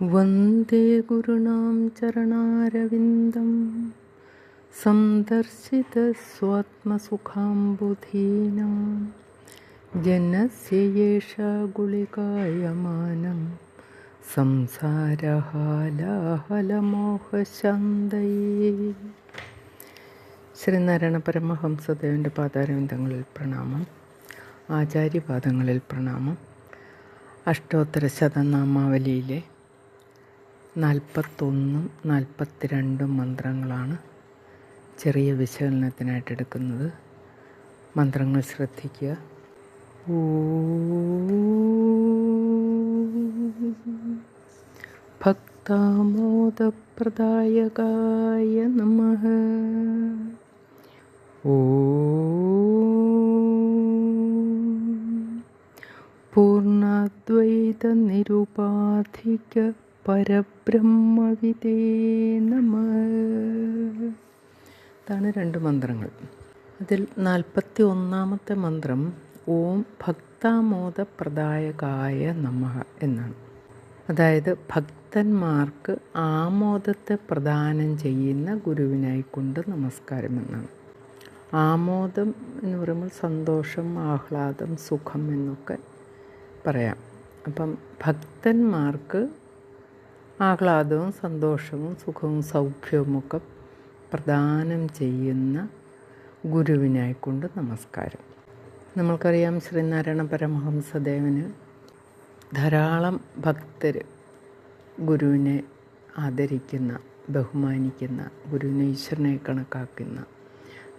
वन्दे गुरूणां चरणारविन्दं सन्दर्शितस्वात्मसुखाम्बुधीनां जनस्य येषा गुलिकायमानं സംസാരഹാലാഹലമോഹശാന്തയേ ശ്രീനാരായണ പരമഹംസദേവൻ്റെ പാതാരവിന്ദങ്ങളിൽ പ്രണാമം ആചാര്യപാദങ്ങളിൽ പ്രണാമം. അഷ്ടോത്തര ശതനാമാവലിയിലെ നാൽപ്പത്തൊന്നും നാൽപ്പത്തിരണ്ടും മന്ത്രങ്ങളാണ് ചെറിയ വിശകലനത്തിനായിട്ട് എടുക്കുന്നത്. മന്ത്രങ്ങൾ ശ്രദ്ധിക്കുക. ഭക്താമോദപ്രദായകായ നമ. ഓ പൂർണദ്വൈതനിരുപാധിക പരബ്രഹ്മവിദേ നമ. ഇതാണ് രണ്ട് മന്ത്രങ്ങൾ. അതിൽ നാൽപ്പത്തി ഒന്നാമത്തെ മന്ത്രം ഓം ഭക്താമോദപ്രദായകായ നമ എന്നാണ്. അതായത് ഭക്തന്മാർക്ക് ആമോദത്തെ പ്രദാനം ചെയ്യുന്ന ഗുരുവിനായിക്കൊണ്ട് നമസ്കാരം എന്നാണ് ആമോദം എന്ന് പറയുമ്പോൾ സന്തോഷം ആഹ്ലാദം സുഖം എന്നൊക്കെ പറയാം. അപ്പം ഭക്തന്മാർക്ക് ആഹ്ലാദവും സന്തോഷവും സുഖവും സൗഖ്യവുമൊക്കെ പ്രദാനം ചെയ്യുന്ന ഗുരുവിനായിക്കൊണ്ട് നമസ്കാരം. നമ്മൾക്കറിയാം ശ്രീനാരായണ പരമഹംസദേവന് ധാരാളം ഭക്തർ ഗുരുവിനെ ആദരിക്കുന്ന ബഹുമാനിക്കുന്ന ഗുരുവിനെ ഈശ്വരനെ കണക്കാക്കുന്ന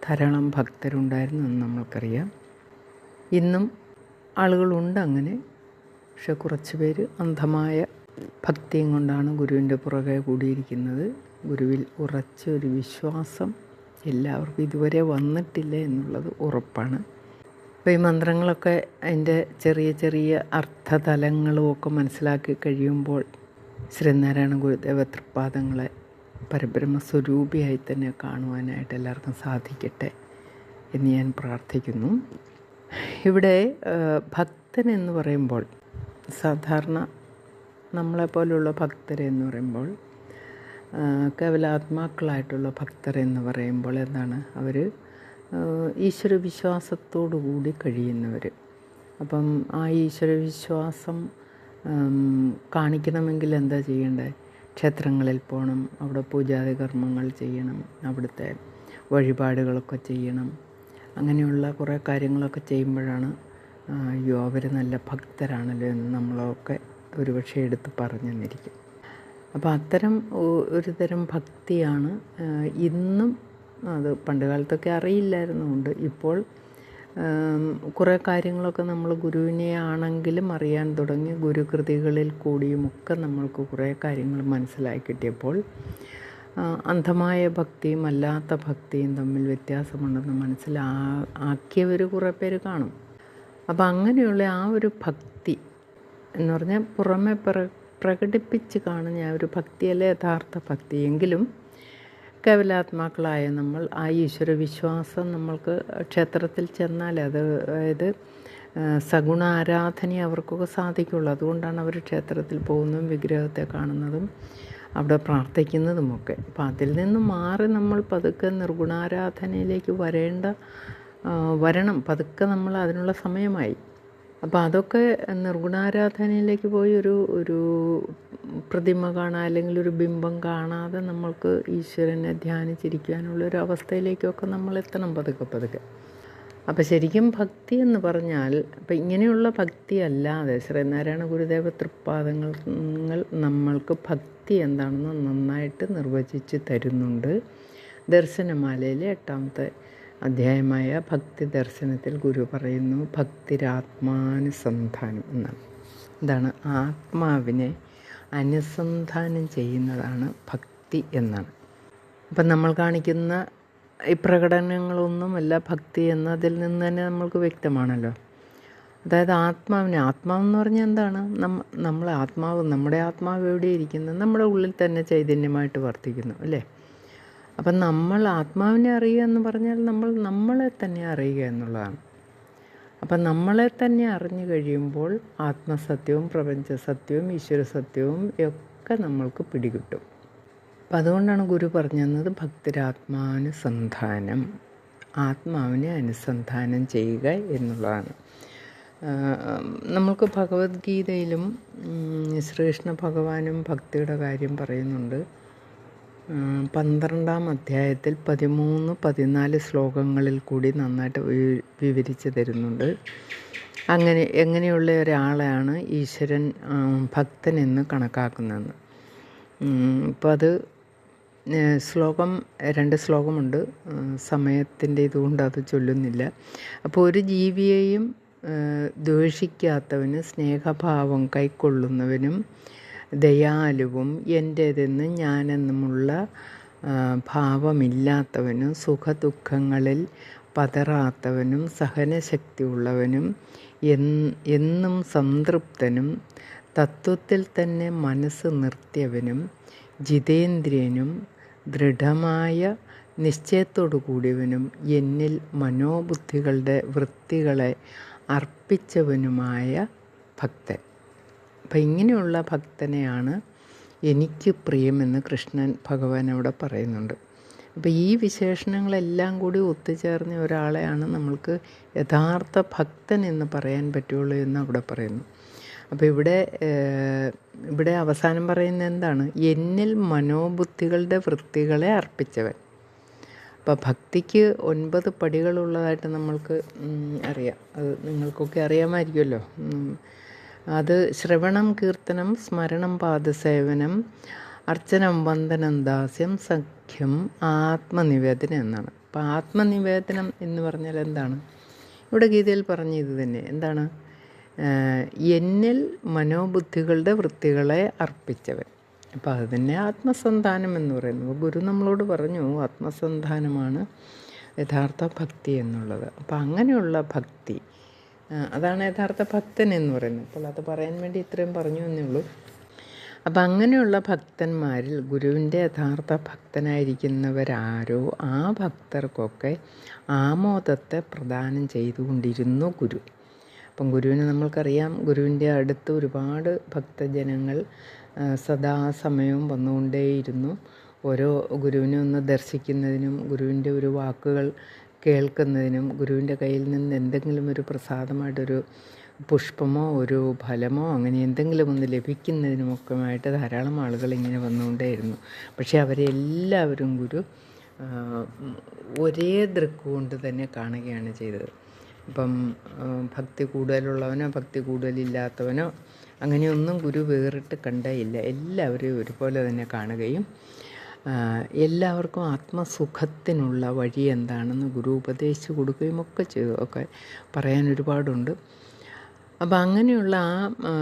ധാരാളം ഭക്തരുണ്ടായിരുന്നു എന്ന് നമ്മൾക്കറിയാം. ഇന്നും ആളുകളുണ്ട് അങ്ങനെ പക്ഷെ കുറച്ച് പേര് അന്ധമായ ഭക്തിയും കൊണ്ടാണ് ഗുരുവിന്റെ പുറകെ കൂടിയിരിക്കുന്നത്. ഗുരുവിൽ ഉറച്ച ഒരു വിശ്വാസം എല്ലാവർക്കും ഇതുവരെ വന്നിട്ടില്ല എന്നുള്ളത് ഉറപ്പാണ്. അപ്പോൾ ഈ മന്ത്രങ്ങളൊക്കെ അതിന്റെ ചെറിയ ചെറിയ അർത്ഥതലങ്ങളും ഒക്കെ മനസ്സിലാക്കി കഴിയുമ്പോൾ ശ്രീനാരായണ ഗുരുദേവ തൃപ്പാദങ്ങളെ പരബ്രഹ്മസ്വരൂപിയായി തന്നെ കാണുവാനായിട്ട് എല്ലാവർക്കും സാധിക്കട്ടെ എന്ന് ഞാൻ പ്രാർത്ഥിക്കുന്നു. ഇവിടെ ഭക്തൻ എന്ന് പറയുമ്പോൾ സാധാരണ നമ്മളെപ്പോലുള്ള ഭക്തരെന്ന് പറയുമ്പോൾ കേവലാത്മാക്കളായിട്ടുള്ള ആത്മാക്കളായിട്ടുള്ള എന്ന് പറയുമ്പോൾ എന്താണ്? അവർ ഈശ്വര വിശ്വാസത്തോടു കൂടി കഴിയുന്നവർ അപ്പം ആ ഈശ്വര വിശ്വാസം കാണിക്കണമെങ്കിൽ എന്താ ചെയ്യേണ്ടത് ക്ഷേത്രങ്ങളിൽ പോകണം അവിടെ പൂജാതി കർമ്മങ്ങൾ ചെയ്യണം അവിടുത്തെ വഴിപാടുകളൊക്കെ ചെയ്യണം. അങ്ങനെയുള്ള കുറേ കാര്യങ്ങളൊക്കെ ചെയ്യുമ്പോഴാണ് അയ്യോ അവർ നല്ല ഭക്തരാണല്ലോ എന്ന് നമ്മളൊക്കെ ഒരുപക്ഷെ എടുത്ത് പറഞ്ഞു തന്നിരിക്കും. അപ്പോൾ അത്തരം ഒരു തരം ഭക്തിയാണ് ഇന്നും അത് പണ്ട് കാലത്തൊക്കെ അറിയില്ലായിരുന്നുകൊണ്ട് ഇപ്പോൾ കുറേ കാര്യങ്ങളൊക്കെ നമ്മൾ ഗുരുവിനെ ആണെങ്കിലും അറിയാൻ തുടങ്ങി ഗുരുകൃതികളിൽ കൂടിയുമൊക്കെ നമ്മൾക്ക് കുറേ കാര്യങ്ങൾ മനസ്സിലാക്കി കിട്ടിയപ്പോൾ അന്ധമായ ഭക്തിയും അല്ലാത്ത ഭക്തിയും തമ്മിൽ വ്യത്യാസമുണ്ടെന്ന് മനസ്സിലാ ആക്കിയവർ കുറേ പേര് കാണും. അപ്പോൾ അങ്ങനെയുള്ള ആ ഒരു ഭക്തി എന്ന് പറഞ്ഞാൽ പുറമെ പ്ര പ്രകടിപ്പിച്ച് കാണുന്ന ആ ഒരു ഭക്തിയല്ല യഥാർത്ഥ ഭക്തി. എങ്കിലും കേവലാത്മാക്കളായ നമ്മൾ ആ ഈശ്വര വിശ്വാസം നമ്മൾക്ക് ക്ഷേത്രത്തിൽ ചെന്നാൽ അത് അതായത് സഗുണ ആരാധന അവർക്കൊക്കെ സാധിക്കുള്ളൂ. അതുകൊണ്ടാണ് അവർ ക്ഷേത്രത്തിൽ പോകുന്നതും വിഗ്രഹത്തെ കാണുന്നതും അവിടെ പ്രാർത്ഥിക്കുന്നതുമൊക്കെ. അപ്പം അതിൽ നിന്ന് മാറി നമ്മൾ പതുക്കെ നിർഗുണാരാധനയിലേക്ക് വരേണ്ട വരണം. പതുക്കെ നമ്മൾ അതിനുള്ള സമയമായി. അപ്പോൾ അതൊക്കെ നിർഗുണാരാധനയിലേക്ക് പോയി ഒരു ഒരു പ്രതിമ കാണാൻ അല്ലെങ്കിൽ ഒരു ബിംബം കാണാതെ നമ്മൾക്ക് ഈശ്വരനെ ധ്യാനിച്ചിരിക്കാനുള്ള ഒരു അവസ്ഥയിലേക്കൊക്കെ നമ്മൾ എത്തണം പതുക്കെ പതുക്കെ. അപ്പോൾ ശരിക്കും ഭക്തി എന്ന് പറഞ്ഞാൽ അപ്പം ഇങ്ങനെയുള്ള ഭക്തി അല്ലാതെ ശ്രീനാരായണ ഗുരുദേവ തൃപ്പാദങ്ങൾ നമ്മൾക്ക് ഭക്തി എന്താണെന്ന് നന്നായിട്ട് നിർവചിച്ച് തരുന്നുണ്ട്. ദർശനമാലയിലെ എട്ടാമത്തെ അധ്യായമായ ഭക്തി ദർശനത്തിൽ ഗുരു പറയുന്നു ഭക്തിരാത്മാനുസന്ധാനം എന്നാണ്. എന്താണ് ആത്മാവിനെ അനുസന്ധാനം ചെയ്യുന്നതാണ് ഭക്തി എന്നാണ്. അപ്പം നമ്മൾ കാണിക്കുന്ന ഈ പ്രകടനങ്ങളൊന്നുമല്ല ഭക്തി എന്നതിൽ നിന്ന് തന്നെ നമ്മൾക്ക് വ്യക്തമാണല്ലോ. അതായത് ആത്മാവിനെ ആത്മാവെന്ന് പറഞ്ഞാൽ എന്താണ്? നമ്മ നമ്മളെ ആത്മാവ് നമ്മുടെ ആത്മാവ് എവിടെ ഇരിക്കുന്നത്? നമ്മുടെ ഉള്ളിൽ തന്നെ ചൈതന്യമായിട്ട് വർത്തിക്കുന്നു അല്ലേ? അപ്പം നമ്മൾ ആത്മാവിനെ അറിയുക എന്ന് പറഞ്ഞാൽ നമ്മൾ നമ്മളെ തന്നെ അറിയുക എന്നുള്ളതാണ്. അപ്പം നമ്മളെ തന്നെ അറിഞ്ഞു കഴിയുമ്പോൾ ആത്മസത്യവും പ്രപഞ്ച സത്യവും ഈശ്വര സത്യവും ഒക്കെ നമ്മൾക്ക് പിടികിട്ടും. അപ്പം അതുകൊണ്ടാണ് ഗുരു പറഞ്ഞത് ഭക്തരാത്മാനുസന്ധാനം ആത്മാവിനെ അനുസന്ധാനം ചെയ്യുക എന്നുള്ളതാണ്. നമ്മൾക്ക് ഭഗവത്ഗീതയിലും ശ്രീകൃഷ്ണ ഭഗവാനും ഭക്തിയുടെ കാര്യം പറയുന്നുണ്ട്. പന്ത്രണ്ടാം അധ്യായത്തിൽ പതിമൂന്ന് പതിനാല് ശ്ലോകങ്ങളിൽ കൂടി നന്നായിട്ട് വിവരിച്ച് തരുന്നുണ്ട്. അങ്ങനെ എങ്ങനെയുള്ള ഒരാളെയാണ് ഈശ്വരൻ ഭക്തൻ എന്ന് കണക്കാക്കുന്നതെന്ന് ഇപ്പോൾ അത് ശ്ലോകം രണ്ട് ശ്ലോകമുണ്ട്. സമയത്തിന്റെ ഇതുകൊണ്ട് അത് ചൊല്ലുന്നില്ല. അപ്പോൾ ഒരു ജീവിയെയും ദ്വേഷിക്കാത്തവന് സ്നേഹഭാവം കൈക്കൊള്ളുന്നവനും ദയാലുവും എന്റേതെന്ന് ഞാനെന്നുമുള്ള ഭാവമില്ലാത്തവനും സുഖദുഃഖങ്ങളിൽ പതറാത്തവനും സഹനശക്തിയുള്ളവനും എന്നും സംതൃപ്തനും തത്വത്തിൽ തന്നെ മനസ്സ് നിർത്തിയവനും ജിതേന്ദ്രിയനും ദൃഢമായ നിശ്ചയത്തോടു കൂടിയവനും എന്നിൽ മനോബുദ്ധികളുടെ വൃത്തികളെ അർപ്പിച്ചവനുമായ ഭക്തൻ. അപ്പം ഇങ്ങനെയുള്ള ഭക്തനെയാണ് എനിക്ക് പ്രിയമെന്ന് കൃഷ്ണൻ ഭഗവാൻ അവിടെ പറയുന്നുണ്ട്. അപ്പോൾ ഈ വിശേഷണങ്ങളെല്ലാം കൂടി ഒത്തുചേർന്ന ഒരാളെയാണ് നമ്മൾക്ക് യഥാർത്ഥ ഭക്തൻ എന്ന് പറയാൻ പറ്റുള്ളൂ എന്ന് അവിടെ പറയുന്നു. അപ്പോൾ ഇവിടെ ഇവിടെ അവസാനം പറയുന്നത് എന്താണ്? എന്നിൽ മനോബുദ്ധികളുടെ വൃത്തികളെ അർപ്പിച്ചവൻ. അപ്പോൾ ഭക്തിക്ക് ഒൻപത് പടികളുള്ളതായിട്ട് നമ്മൾക്ക് അറിയാം. അത് നിങ്ങൾക്കൊക്കെ അറിയാമായിരിക്കുമല്ലോ. അത് ശ്രവണം കീർത്തനം സ്മരണം പാദസേവനം അർച്ചനം വന്ദനം ദാസ്യം സഖ്യം ആത്മനിവേദനം എന്നാണ്. അപ്പോൾ ആത്മനിവേദനം എന്ന് പറഞ്ഞാൽ എന്താണ്? ഇവിടെ ഗീതയിൽ പറഞ്ഞ ഇത് തന്നെ. എന്താണ്? എന്നിൽ മനോബുദ്ധികളുടെ വൃത്തികളെ അർപ്പിച്ചവൻ. അപ്പോൾ അത് തന്നെ ആത്മസന്താനം എന്ന് പറയുന്നു. ഗുരു നമ്മളോട് പറഞ്ഞു ആത്മസന്താനമാണ് യഥാർത്ഥ ഭക്തി എന്നുള്ളത്. അപ്പോൾ അങ്ങനെയുള്ള ഭക്തി അതാണ് യഥാർത്ഥ ഭക്തൻ എന്ന് പറയുന്നത്. അപ്പോൾ അത് പറയാൻ വേണ്ടി ഇത്രയും പറഞ്ഞു എന്നേ ഉള്ളൂ. അപ്പം അങ്ങനെയുള്ള ഭക്തന്മാരിൽ ഗുരുവിന്റെ യഥാർത്ഥ ഭക്തനായിരിക്കുന്നവരാരോ ആ ഭക്തർക്കൊക്കെ ആമോദത്തെ പ്രദാനം ചെയ്തുകൊണ്ടിരുന്നു ഗുരു. അപ്പം ഗുരുവിനെ നമ്മൾക്കറിയാം ഗുരുവിന്റെ അടുത്ത് ഒരുപാട് ഭക്തജനങ്ങൾ സദാസമയവും വന്നുകൊണ്ടേയിരുന്നു. ഓരോ ഗുരുവിനെ ഒന്ന് ദർശിക്കുന്നതിനും ഗുരുവിന്റെ ഒരു വാക്കുകൾ കേൾക്കുന്നതിനും ഗുരുവിന്റെ കയ്യിൽ നിന്ന് എന്തെങ്കിലും ഒരു പ്രസാദമായിട്ടൊരു പുഷ്പമോ ഒരു ഫലമോ അങ്ങനെ എന്തെങ്കിലും ഒന്ന് ലഭിക്കുന്നതിനുമൊക്കെയായിട്ട് ധാരാളം ആളുകൾ ഇങ്ങനെ വന്നുകൊണ്ടേയിരുന്നു. പക്ഷേ അവരെ എല്ലാവരും ഗുരു ഒരേ ദൃക്കുകൊണ്ട് തന്നെ കാണുകയാണ് ചെയ്തത്. ഇപ്പം ഭക്തി കൂടുതലുള്ളവനോ ഭക്തി കൂടുതലില്ലാത്തവനോ അങ്ങനെയൊന്നും ഗുരു വേറിട്ട് കണ്ടേയില്ല എല്ലാവരെയും ഒരുപോലെ തന്നെ കാണുകയും എല്ലാവർക്കും ആത്മസുഖത്തിനുള്ള വഴി എന്താണെന്ന് ഗുരു ഉപദേശിച്ചു കൊടുക്കുകയും ഒക്കെ ചെയ്തു. ഒക്കെ പറയാൻ ഒരുപാടുണ്ട്. അപ്പം അങ്ങനെയുള്ള ആ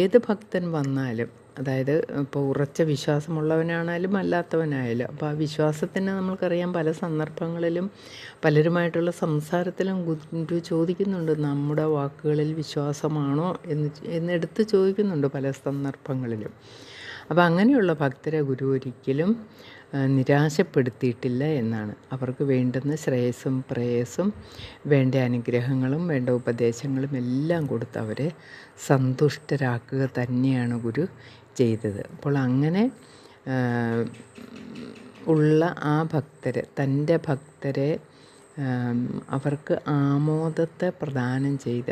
ഏത് ഭക്തൻ വന്നാലും അതായത് ഇപ്പോൾ ഉറച്ച വിശ്വാസമുള്ളവനാണാലും അല്ലാത്തവനായാലും അപ്പോൾ ആ വിശ്വാസത്തിന് നമ്മൾക്കറിയാം പല സന്ദർഭങ്ങളിലും പലരുമായിട്ടുള്ള സംസാരത്തിലും ഗുരു ചോദിക്കുന്നുണ്ട് നമ്മുടെ വാക്കുകളിൽ വിശ്വാസമാണോ? എന്ന് എന്നെടുത്ത് ചോദിക്കുന്നുണ്ട് പല സന്ദർഭങ്ങളിലും. അപ്പോൾ അങ്ങനെയുള്ള ഭക്തരെ ഗുരു ഒരിക്കലും നിരാശപ്പെടുത്തിയിട്ടില്ല എന്നാണ്. അവർക്ക് വേണ്ടുന്ന ശ്രേയസ്സും പ്രേയസ്സും വേണ്ട അനുഗ്രഹങ്ങളും വേണ്ട ഉപദേശങ്ങളും എല്ലാം കൊടുത്ത് അവരെ സന്തുഷ്ടരാക്കുക തന്നെയാണ് ഗുരു ചെയ്തത്. അപ്പോൾ അങ്ങനെ ഉള്ള ആ ഭക്തരെ തന്റെ ഭക്തരെ അവർക്ക് ആമോദത്തെ പ്രദാനം ചെയ്ത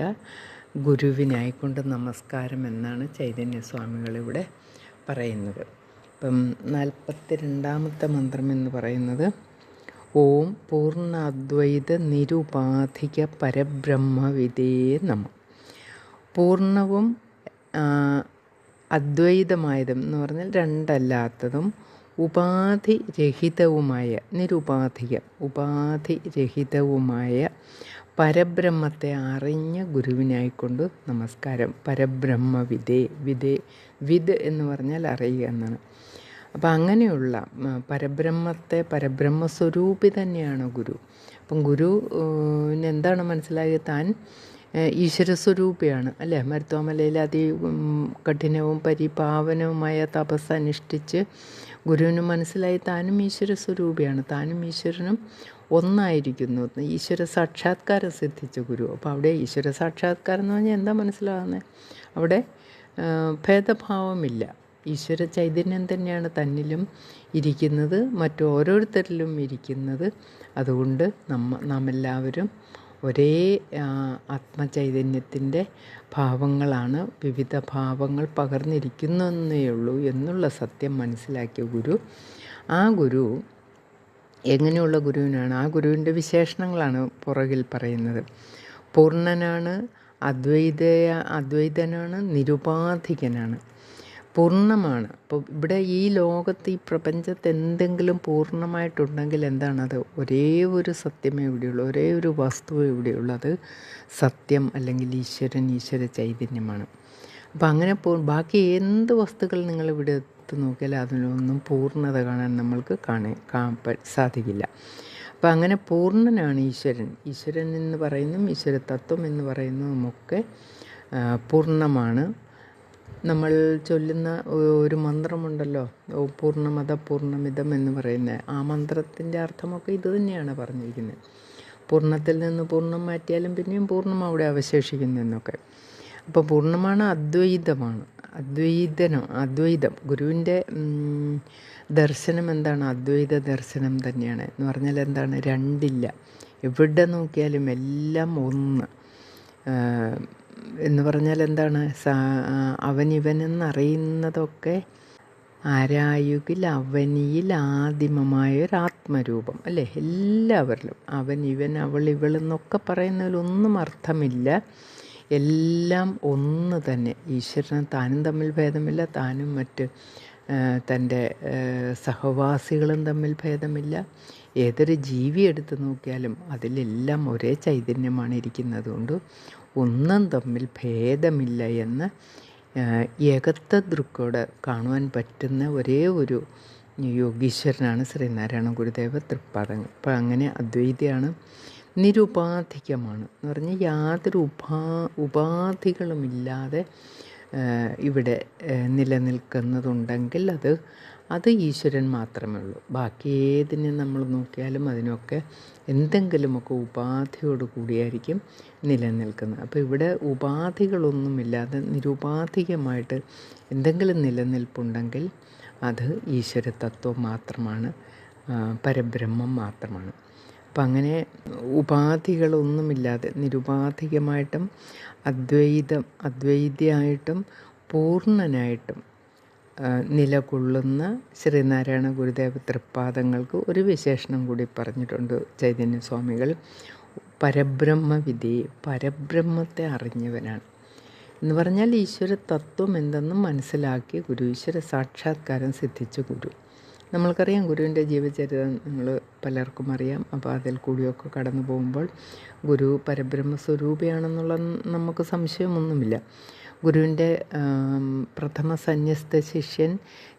ഗുരുവിനായിക്കൊണ്ട് നമസ്കാരം എന്നാണ് ചൈതന്യസ്വാമികളിവിടെ പറയുന്നത്. ഇപ്പം നാൽപ്പത്തി രണ്ടാമത്തെ മന്ത്രം എന്ന് പറയുന്നത് ഓം പൂർണ അദ്വൈത നിരുപാധിക പരബ്രഹ്മവിദേ നമ. പൂർണവും അദ്വൈതമായതും എന്ന് പറഞ്ഞാൽ രണ്ടല്ലാത്തതും ഉപാധി രഹിതവുമായ നിരുപാധിക ഉപാധിരഹിതവുമായ പരബ്രഹ്മത്തെ അറിഞ്ഞ ഗുരുവിനായിക്കൊണ്ട് നമസ്കാരം. പരബ്രഹ്മ വിദേ വിദേ വിദ് എന്ന് പറഞ്ഞാൽ അറിയുക എന്നാണ്. അപ്പം അങ്ങനെയുള്ള പരബ്രഹ്മത്തെ പരബ്രഹ്മ സ്വരൂപി തന്നെയാണ് ഗുരു. അപ്പം ഗുരുവിനെന്താണ് മനസ്സിലായത്? താൻ ഈശ്വരസ്വരൂപിയാണ് അല്ലേ? മരുത്തോമലയിൽ അതി കഠിനവും പരിപാവനവുമായ തപസ് അനുഷ്ഠിച്ച് ഗുരുവിന് മനസ്സിലായി താനും ഈശ്വരസ്വരൂപിയാണ്. താനും ഈശ്വരനും ഒന്നായിരിക്കുന്നു. ഈശ്വര സാക്ഷാത്കാരം സിദ്ധിച്ച ഗുരു. അപ്പോൾ അവിടെ ഈശ്വര സാക്ഷാത്കാരം എന്ന് പറഞ്ഞാൽ എന്താ മനസ്സിലാകുന്നത് അവിടെ ഭേദഭാവമില്ല. ഈശ്വര ചൈതന്യം തന്നെയാണ് തന്നിലും ഇരിക്കുന്നത്. മറ്റു ഓരോരുത്തരിലും ഇരിക്കുന്നത്. അതുകൊണ്ട് നമ്മ നാം എല്ലാവരും ഒരേ ആത്മചൈതന്യത്തിന്റെ ഭാവങ്ങളാണ്. വിവിധ ഭാവങ്ങൾ പകർന്നിരിക്കുന്നേ ഉള്ളൂ എന്നുള്ള സത്യം മനസ്സിലാക്കിയ ഗുരു. ആ ഗുരു എങ്ങനെയുള്ള ഗുരുവിനാണ്? ആ ഗുരുവിന്റെ വിശേഷണങ്ങളാണ് പുറകിൽ പറയുന്നത്. പൂർണനാണ് അദ്വൈത അദ്വൈതനാണ് നിരുപാധികനാണ്. പൂർണമാണ്. അപ്പോൾ ഇവിടെ ഈ ലോകത്ത് ഈ പ്രപഞ്ചത്ത് എന്തെങ്കിലും പൂർണമായിട്ടുണ്ടെങ്കിൽ എന്താണത് ഒരേ ഒരു സത്യമേ ഇവിടെയുള്ളൂ. ഒരേ ഒരു വസ്തുവേ ഇവിടെയുള്ളൂ. അത് സത്യം അല്ലെങ്കിൽ ഈശ്വരൻ ഈശ്വര ചൈതന്യമാണ്. അപ്പോൾ അങ്ങനെ പോ ബാക്കി എന്ത് വസ്തുക്കൾ നിങ്ങൾ ഇവിടെ എടുത്ത് നോക്കിയാൽ അതിലൊന്നും പൂർണത കാണാൻ നമ്മൾക്ക് കാണാൻ സാധിക്കില്ല. അപ്പം അങ്ങനെ പൂർണനാണ് ഈശ്വരൻ. ഈശ്വരൻ എന്ന് പറയുന്നതും ഈശ്വര തത്വം എന്ന് പറയുന്നതുമൊക്കെ പൂർണമാണ്. നമ്മൾ ചൊല്ലുന്ന ഒരു മന്ത്രമുണ്ടല്ലോ പൂർണമത പൂർണമിതം എന്ന് പറയുന്ന ആ മന്ത്രത്തിന്റെ അർത്ഥമൊക്കെ ഇത് തന്നെയാണ് പറഞ്ഞിരിക്കുന്നത്. പൂർണത്തിൽ നിന്ന് പൂർണം മാറ്റിയാലും പിന്നെയും പൂർണം അവിടെ അവശേഷിക്കുന്നു എന്നൊക്കെ. അപ്പോൾ പൂർണമാണ് അദ്വൈതമാണ്. അദ്വൈതനം അദ്വൈതം. ഗുരുവിന്റെ ദർശനം എന്താണ്? അദ്വൈത ദർശനം തന്നെയാണ്. എന്ന് പറഞ്ഞാൽ എന്താണ്? രണ്ടില്ല. എവിടെ നോക്കിയാലും എല്ലാം ഒന്ന്. എന്ന് പറഞ്ഞാൽ എന്താണ്? അവനിവനെന്നറിയുന്നതൊക്കെ ആരായുകിൽ അവനിയിൽ ആദിമമായൊരാത്മരൂപം അല്ലേ? എല്ലാവരിലും. അവൻ ഇവൻ അവൾ ഇവൾ എന്നൊക്കെ പറയുന്നതിലൊന്നും അർത്ഥമില്ല. എല്ലാം ഒന്ന് തന്നെ. ഈശ്വരനും താനും തമ്മിൽ ഭേദമില്ല താനും മറ്റ് തന്റെ സഹവാസികളും തമ്മിൽ ഭേദമില്ല. ഏതൊരു ജീവി എടുത്തു നോക്കിയാലും അതിലെല്ലാം ഒരേ ചൈതന്യമാണ് ഇരിക്കുന്നത് കൊണ്ട് ഒന്നും തമ്മിൽ ഭേദമില്ല എന്ന് ഏകത്വ ദൃക്കോടെ കാണുവാൻ പറ്റുന്ന ഒരേ ഒരു യോഗീശ്വരനാണ് ശ്രീനാരായണ ഗുരുദേവ തൃപ്പാദങ്ങൾ. അപ്പോൾ അങ്ങനെ അദ്വൈതയാണ് നിരുപാധികമാണ് എന്ന് പറഞ്ഞാൽ യാതൊരു ഉപാ ഉപാധികളുമില്ലാതെ ഇവിടെ നിലനിൽക്കുന്നതുണ്ടെങ്കിൽ അത് അത് ഈശ്വരൻ മാത്രമേ ഉള്ളൂ. ബാക്കി ഏതിനെ നമ്മൾ നോക്കിയാലും അതിനൊക്കെ എന്തെങ്കിലുമൊക്കെ ഉപാധിയോട് കൂടിയായിരിക്കും നിലനിൽക്കുന്നത്. അപ്പോൾ ഇവിടെ ഉപാധികളൊന്നുമില്ലാതെ നിരുപാധികമായിട്ട് എന്തെങ്കിലും നിലനിൽപ്പുണ്ടെങ്കിൽ അത് ഈശ്വര തത്വം മാത്രമാണ് പരബ്രഹ്മം മാത്രമാണ്. അപ്പം അങ്ങനെ ഉപാധികളൊന്നുമില്ലാതെ നിരുപാധികമായിട്ടും അദ്വൈതം അദ്വൈതിയായിട്ടും പൂർണനായിട്ടും നിലകൊള്ളുന്ന ശ്രീനാരായണ ഗുരുദേവ തൃപ്പാദങ്ങൾക്ക് ഒരു വിശേഷണം കൂടി പറഞ്ഞിട്ടുണ്ട് ചൈതന്യ സ്വാമികൾ പരബ്രഹ്മവിധി പരബ്രഹ്മത്തെ അറിഞ്ഞവനാണ്. എന്ന് പറഞ്ഞാൽ ഈശ്വര തത്വം എന്തെന്നും മനസ്സിലാക്കി ഗുരു ഈശ്വര സാക്ഷാത്കാരം സിദ്ധിച്ച ഗുരു. നമ്മൾക്കറിയാം ഗുരുവിന്റെ ജീവചരിതം നമ്മൾ പലർക്കും അറിയാം. അപ്പോൾ അതിൽ കൂടിയൊക്കെ കടന്നു പോകുമ്പോൾ ഗുരു പരബ്രഹ്മ സ്വരൂപിയാണെന്നുള്ള നമുക്ക് സംശയമൊന്നുമില്ല. ഗുരുവിന്റെ പ്രഥമ സന്യസ്ത ശിഷ്യൻ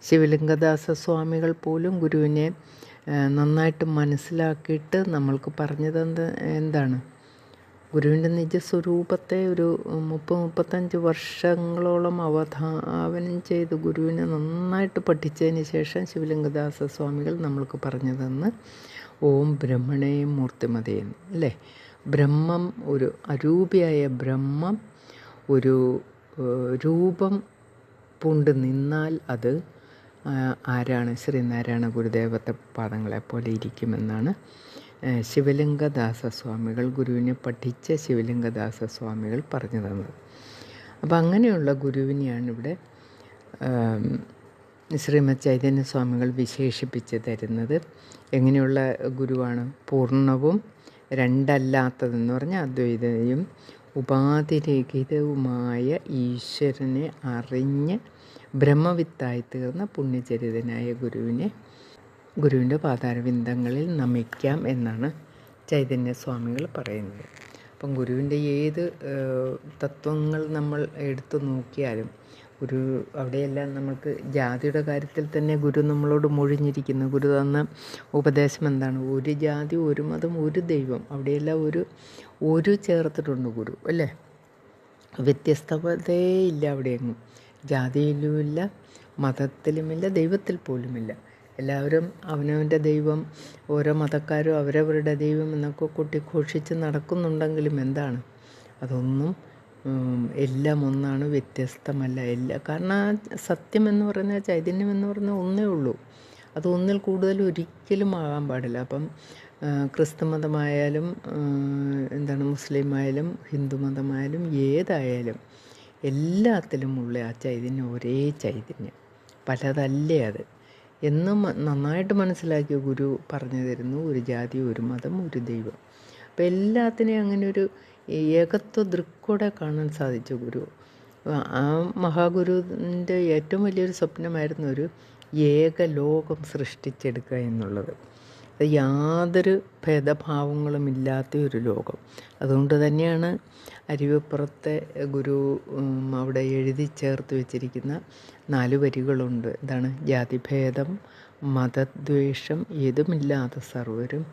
ശിവലിംഗദാസ സ്വാമികൾ പോലും ഗുരുവിനെ നന്നായിട്ട് മനസ്സിലാക്കിയിട്ട് നമ്മൾക്ക് പറഞ്ഞത് എന്താണ്? ഗുരുവിന്റെ നിജസ്വരൂപത്തെ ഒരു മുപ്പത് മുപ്പത്തഞ്ച് വർഷങ്ങളോളം അവധാവനം ചെയ്ത് ഗുരുവിനെ നന്നായിട്ട് പഠിച്ചതിന് ശേഷം ശിവലിംഗദാസ സ്വാമികൾ നമ്മൾക്ക് പറഞ്ഞു തന്ന് ഓം ബ്രഹ്മണേ മൂർത്തിമതയും അല്ലേ? ബ്രഹ്മം ഒരു അരൂപിയായ ബ്രഹ്മം ഒരു രൂപം പൂണ്ട് നിന്നാൽ അത് ആരാണ് ശ്രീനാരായണ ഗുരുദേവത്തെ പാദങ്ങളെപ്പോലെ ഇരിക്കുമെന്നാണ് ശിവലിംഗദാസ സ്വാമികൾ ഗുരുവിനെ പഠിച്ച ശിവലിംഗദാസ സ്വാമികൾ പറഞ്ഞു തന്നത്. അപ്പം അങ്ങനെയുള്ള ഗുരുവിനെയാണ് ഇവിടെ ശ്രീമത് ചൈതന്യ സ്വാമികൾ വിശേഷിപ്പിച്ച് തരുന്നത്. എങ്ങനെയുള്ള ഗുരുവാണ്? പൂർണവും രണ്ടല്ലാത്തതെന്ന് പറഞ്ഞാൽ അദ്വൈതയും ഉപാധിരഹിതവുമായ ഈശ്വരനെ അറിഞ്ഞ് ബ്രഹ്മവിത്തായി തീർന്ന പുണ്യചരിതനായ ഗുരുവിനെ ഗുരുവിന്റെ പാതാരവിന്ദങ്ങളിൽ നമിക്കാം എന്നാണ് ചൈതന്യ സ്വാമികൾ പറയുന്നത്. അപ്പം ഗുരുവിന്റെ ഏത് തത്വങ്ങൾ നമ്മൾ എടുത്തു നോക്കിയാലും ഗുരു അവിടെയെല്ലാം നമുക്ക് ജാതിയുടെ കാര്യത്തിൽ തന്നെ ഗുരു നമ്മളോട് മൊഴിഞ്ഞിരിക്കുന്നു. ഗുരു തന്ന ഉപദേശം എന്താണ്? ഒരു ജാതി ഒരു മതം ഒരു ദൈവം അവിടെയെല്ലാം ഒരു ഒരു ചേർത്തിട്ടുണ്ട് ഗുരു അല്ലേ? വ്യത്യസ്തതയേ ഇല്ല അവിടെയെങ്ങും. ജാതിയിലുമില്ല മതത്തിലുമില്ല ദൈവത്തിൽ പോലുമില്ല. എല്ലാവരും അവനവന്റെ ദൈവം ഓരോ മതക്കാരും അവരവരുടെ ദൈവം എന്നൊക്കെ കൂട്ടി ഘോഷിച്ച് നടക്കുന്നുണ്ടെങ്കിലും എന്താണ്? അതൊന്നും എല്ലാം ഒന്നാണ് വ്യത്യസ്തമല്ല. എല്ലാ കാരണം സത്യം എന്ന് പറയുന്ന ചൈതന്യം എന്ന് പറയുന്ന ഒന്നേ ഉള്ളൂ. അത് ഒന്നിൽ കൂടുതൽ ഒരിക്കലും ആകാൻ പാടില്ല. അപ്പം ക്രിസ്തു മതമായാലും എന്താണ് മുസ്ലിം ആയാലും ഹിന്ദു മതമായാലും ഏതായാലും എല്ലാത്തിലുമുള്ള ആ ചൈതന്യം ഒരേ ചൈതന്യം. പലതല്ലേ അത്? എന്നും നന്നായിട്ട് മനസ്സിലാക്കിയ ഗുരു പറഞ്ഞു തരുന്നു. ഒരു ജാതി ഒരു മതം ഒരു ദൈവം. അപ്പം എല്ലാത്തിനെയും അങ്ങനെ ഒരു ഏകത്വ ദൃക്കോടെ കാണാൻ സാധിച്ചു ഗുരു. ആ- മഹാഗുരുവിന്റെ ഏറ്റവും വലിയൊരു സ്വപ്നമായിരുന്നു ഒരു ഏക ലോകം സൃഷ്ടിച്ചെടുക്കുക എന്നുള്ളത്. യാതൊരു ഭേദഭാവങ്ങളും ഇല്ലാത്ത ഒരു ലോകം. അതുകൊണ്ട് തന്നെയാണ് അരുവിപ്പുറത്തെ ഗുരു അവിടെ എഴുതി ചേർത്ത് വെച്ചിരിക്കുന്ന നാല് വരികളുണ്ട്. ഇതാണ് ജാതിഭേദം മതദ്വേഷം ഏതുമില്ലാത്ത സർവരും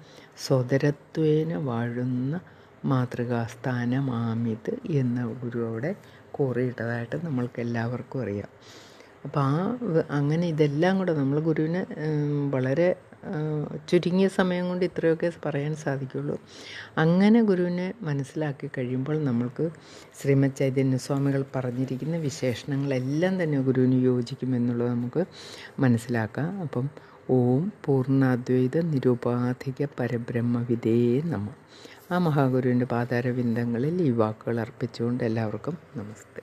സ്വതരത്വേന വാഴുന്ന മാതൃകാസ്ഥാനമാമിത് എന്ന ഗുരു അവിടെ കോറിയിട്ടതായിട്ട് നമ്മൾക്ക് എല്ലാവർക്കും അറിയാം. അപ്പോൾ ആ അങ്ങനെ ഇതെല്ലാം കൂടെ നമ്മൾ ഗുരുവിനെ വളരെ ചുരുങ്ങിയ സമയം കൊണ്ട് ഇത്രയൊക്കെ പറയാൻ സാധിക്കുള്ളൂ. അങ്ങനെ ഗുരുവിനെ മനസ്സിലാക്കി കഴിയുമ്പോൾ നമ്മൾക്ക് ശ്രീമദ് ചൈതന്യസ്വാമികൾ പറഞ്ഞിരിക്കുന്ന വിശേഷണങ്ങളെല്ലാം തന്നെ ഗുരുവിന് യോജിക്കുമെന്നുള്ളത് നമുക്ക് മനസ്സിലാക്കാം. അപ്പം ഓം പൂർണാദ്വൈത നിരുപാധിക പരബ്രഹ്മവിദേ നമ. ആ മഹാഗുരുവിന്റെ പാതാരവിന്ദങ്ങളിൽ ഈ വാക്കുകൾ അർപ്പിച്ചുകൊണ്ട് എല്ലാവർക്കും നമസ്തേ.